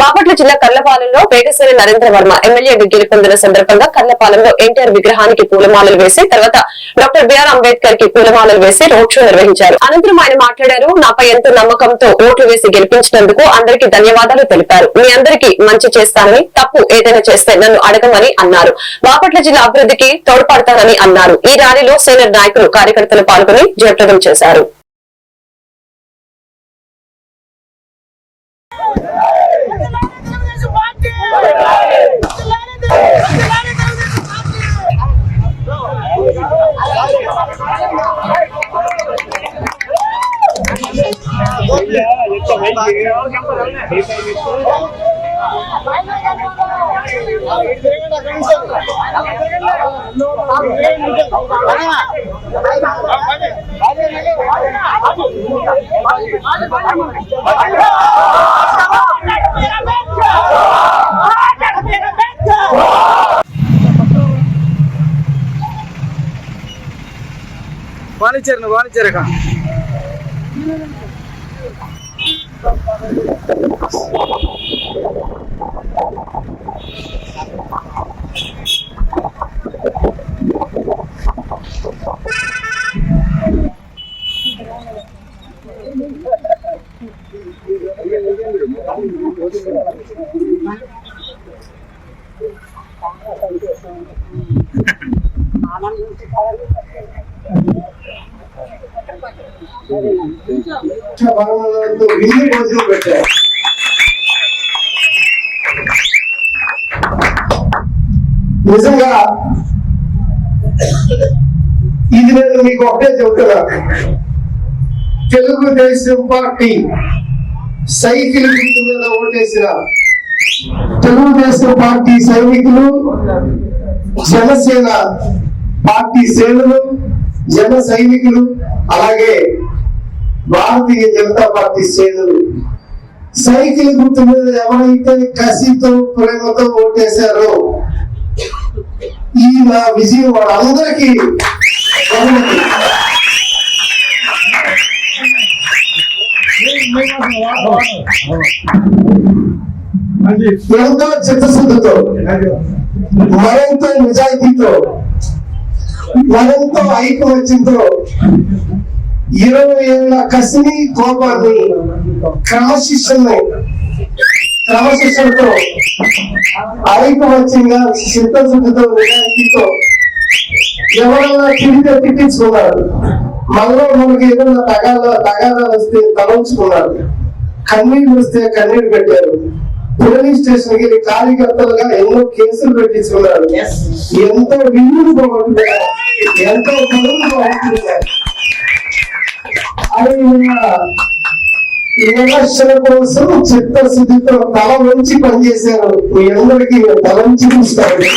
బాపట్ల జిల్లా కర్లపాలెంలో వేగశ్వరి నరేంద్ర వర్మ ఎమ్మెల్యేగా పొందిన సందర్భంగా కర్లపాలెంలో ఎన్టీఆర్ విగ్రహానికి పూలమాలలు వేసి తర్వాత డాక్టర్ బిఆర్ అంబేద్కర్కి పూలమాలలు వేసి రోడ్ షో నిర్వహించారు. అనంతరం ఆయన మాట్లాడారు నాపై ఎంతో నమ్మకంతో ఓట్లు వేసి గెలిపించినందుకు అందరికీ ధన్యవాదాలు తెలిపారు. మీ అందరికీ మంచి చేస్తానని తప్పు ఏదైనా చేస్తే నన్ను అడగమని అన్నారు. బాపట్ల జిల్లా అభివృద్ధికి తోడ్పడతానని అన్నారు. ఈ ర్యాలీలో సీనియర్ నాయకులు కార్యకర్తలు పాల్గొని జయప్రదం చేశారు. வாணிச்சேரன் வாணிச்சேரக்கா 아, 나는 이렇게 잘하는 것 같아. పెట్టారు నిజంగా ఇది నేను మీకు ఒకటే చెబుతున్నా. తెలుగుదేశం పార్టీ సైకిల్ గుర్తు మీద ఓటేసిన తెలుగుదేశం పార్టీ సైనికులు జనసేన పార్టీ సేవలు జన సైనికులు అలాగే భారతీయ జనతా పార్టీ శ్రేణులు సైకిల్ గుర్తు మీద ఎవరైతే కసితో ప్రేమతో ఓటేశారో ఈ నా విజయం వాళ్ళందరికీ. ఎంతో చిత్తశుద్ధితో మరింత నిజాయితీతో మరింత ఐకమత్యంతో ఇరవై ఏళ్ళ కసిని కోపాన్ని క్రమశిక్షణని క్రమశిక్షణతో ఐకమత్యంగా చిత్తశుద్ధితో నిజాయితీతో ఎవరైనా తిరిగితే తిట్టించుకున్నారు. మనలో మనకి ఏదైనా తగాదా తగాదాలు వస్తే తలంచుకున్నారు కన్నీళ్ళు వస్తే కన్నీరు పెట్టారు. పోలీస్ స్టేషన్కి కార్యకర్తలుగా ఎన్నో కేసులు పెట్టించుకున్నారు. ఎంతో విలువలు పోగొట్టుకున్నారు. ఎంతో పనులు పోగొట్టుకున్నారు. ఎలక్షన్ కోసం చిత్తశుద్ధితో తల వంచి పనిచేశారు. మీ అందరికీ నేను తల వంచి చూస్తాను